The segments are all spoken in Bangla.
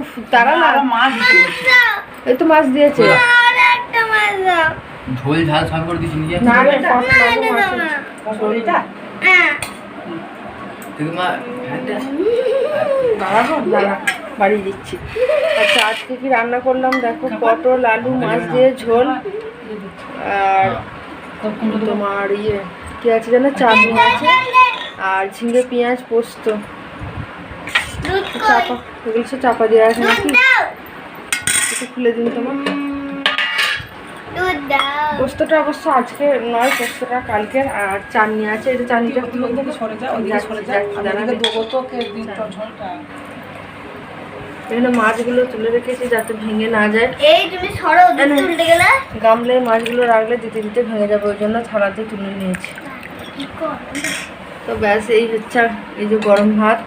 উফ তারা না। আরও মাছ এই তো মাছ দিয়েছে। ঝোল ঝাল সব করে দিচ্ছি নিজে না রে মাছ মা দাঁড়াবো দাঁড়া বাড়ি দিচ্ছি। আচ্ছা আজকে কি রান্না করলাম? দেখো পটল আলু মাছ দিয়ে ঝোল। আর তোমার ইয়ে কি আছে যেন চাটনি আছে। আর ঝিঙে পেঁয়াজ পোস্ত। চাপা এগুলো সব চাপা দেওয়া আছে নাকি? একটু খুলে দিন তোমার। পোস্তটা অবশ্য আজকে নয় পোস্তটা কালকের আর চাটনি আছে। এটা চাটনিটা সরে সরে দাঁড়াবে। ঝোলটা। এখানে মাছগুলো তুলে রেখেছি যাতে ভেঙে না যায়। এই তুমি সরো ওদিকে গেলে। গামলায় মাছগুলো রাখলে দিতে দিতে ভেঙে যাবে ওই জন্য থালাতে তুলে নিয়েছি। তো ব্যাস এই হচ্ছে এই যে গরম ভাত।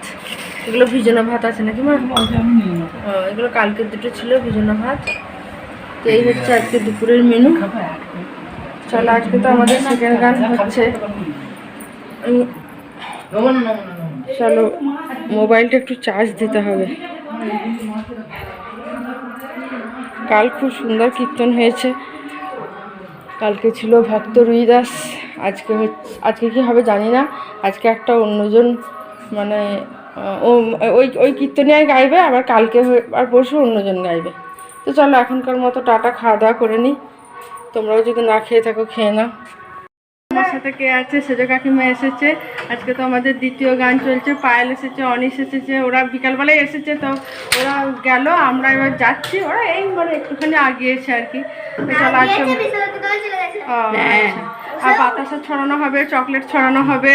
এগুলো ভিজানো ভাত আছে নাকি মা? এগুলো কালকের দুটো ছিল, ভিজানো ভাত। তো এই হচ্ছে আজকে দুপুরের মেনু। চলো, আজকে তো আমাদের সেকেন্ড গান হচ্ছে। চলো মোবাইলটা একটু চার্জ দিতে হবে। কাল খুব সুন্দর কীর্তন হয়েছে। কালকে ছিল ভক্ত রুইদাস। আজকে হচ্ছে আজকে কি হবে জানি না। আজকে একটা অন্যজন মানে ওই ওই কীর্তনিয়ায় গাইবে আবার কালকে হয়ে- আর পরশু অন্যজন গাইবে। তো চলো এখনকার মতো টাটা খাওয়া দাওয়া করে নিই তোমরাও যদি না খেয়ে থাকো খেয়ে নাও। আমার সাথে কে আছে? সেজো কাকিমা এসেছে। আজকে তো আমাদের দ্বিতীয় গান চলছে পায়েল এসেছে অনিশ এসেছে ওরা বিকালবেলায় এসেছে তো ওরা গেল আমরা এবার যাচ্ছি। ওরা এই মানে একটুখানি আগিয়েছে আর কি। চলো আজকে চলে গেছে। ও, আচ্ছা। আর বাতাসা ছড়ানো হবে চকলেট ছড়ানো হবে।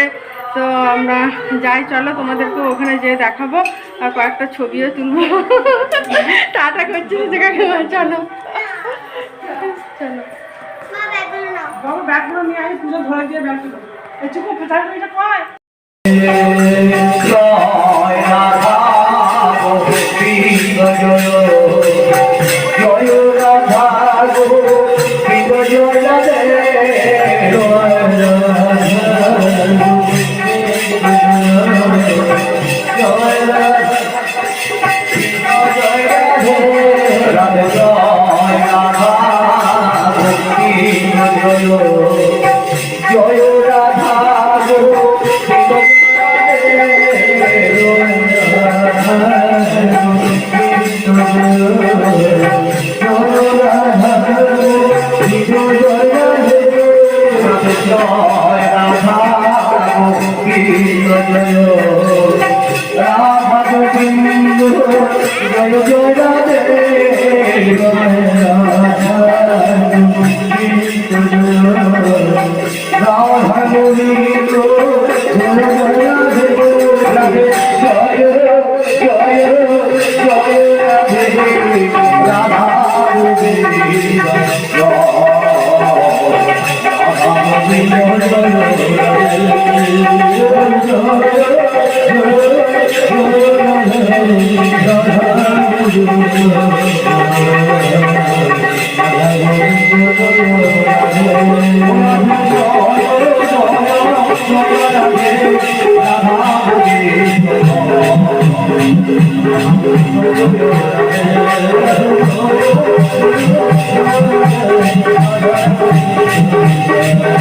তো আমরা যাই চলো তোমাদেরকে ওখানে যেয়ে দেখাবো আর কয়েকটা ছবিও তুলবো। টাটা করছি চলো। চলো। ব্যাগগুলো বাবা ব্যাগগুলো নিয়ে আমি পুজো ধরে দিয়ে কোথায়? এটা কয়? গোপী জয় জয় জয় জয়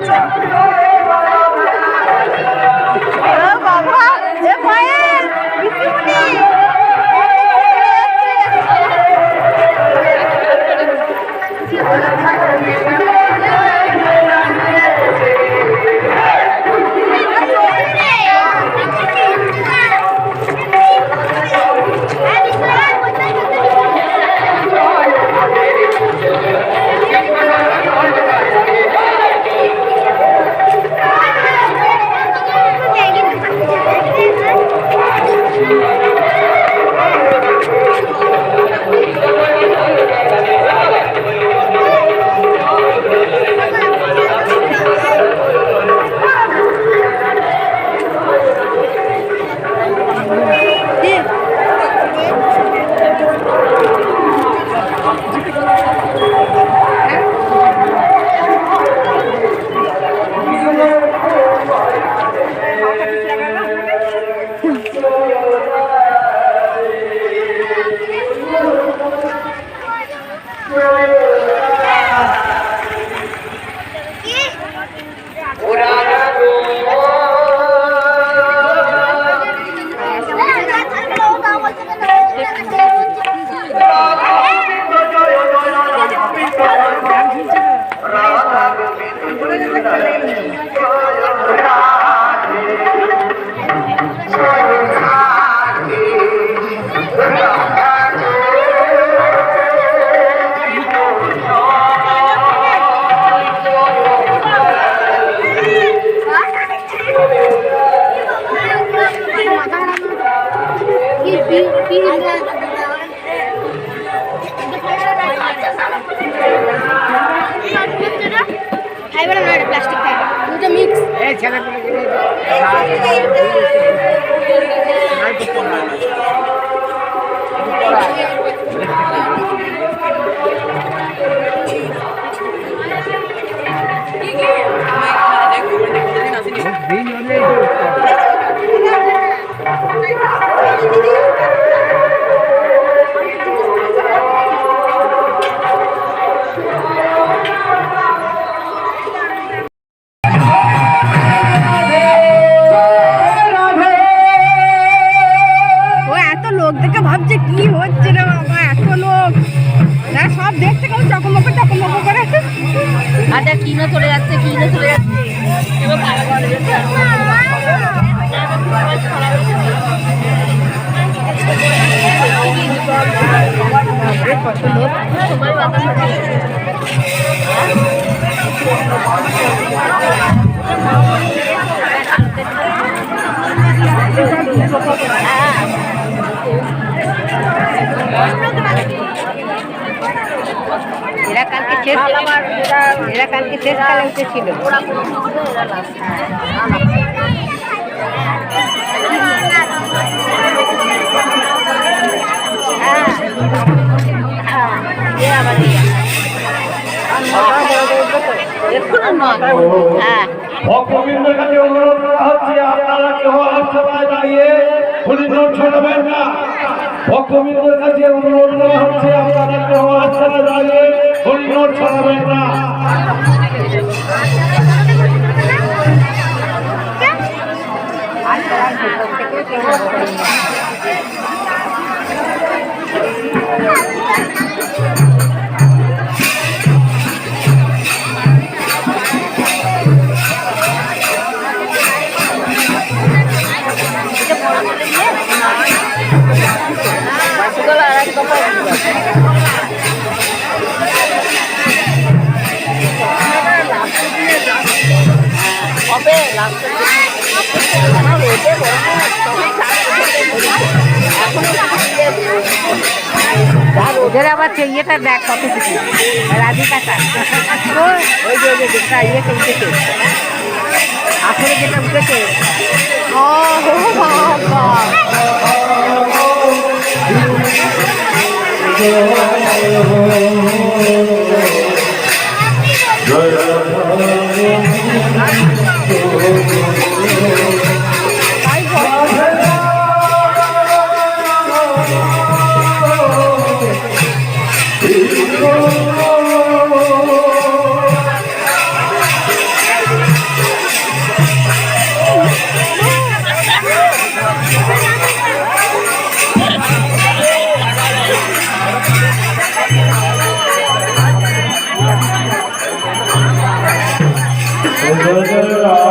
Gotcha. ফাইবার না প্লাস্টিক ফাইবার দুটো মিক্স। ও শেষ এরা কালকে শেষ কালে উঠেছিল হ্যাঁ। ভক্তবৃন্দের কাছে অনুরোধ করা হচ্ছে আপনারা কেউ সবাই দাঁড়িয়ে হরিজন ছড়াবেন না ভক্তবৃন্দের কাছে অনুরোধ হচ্ছে আপনারা কেউ আস্থানে দাঁড়িয়ে হরিজন ছড়াবেন না আর ওদের আবার ইয়েটা দেখ কত কিছু রাধিকাটা ওই যে ওই যেটা ইয়েতে উঠেছে আসলে যেটা উঠেছে ও বাবা Lord.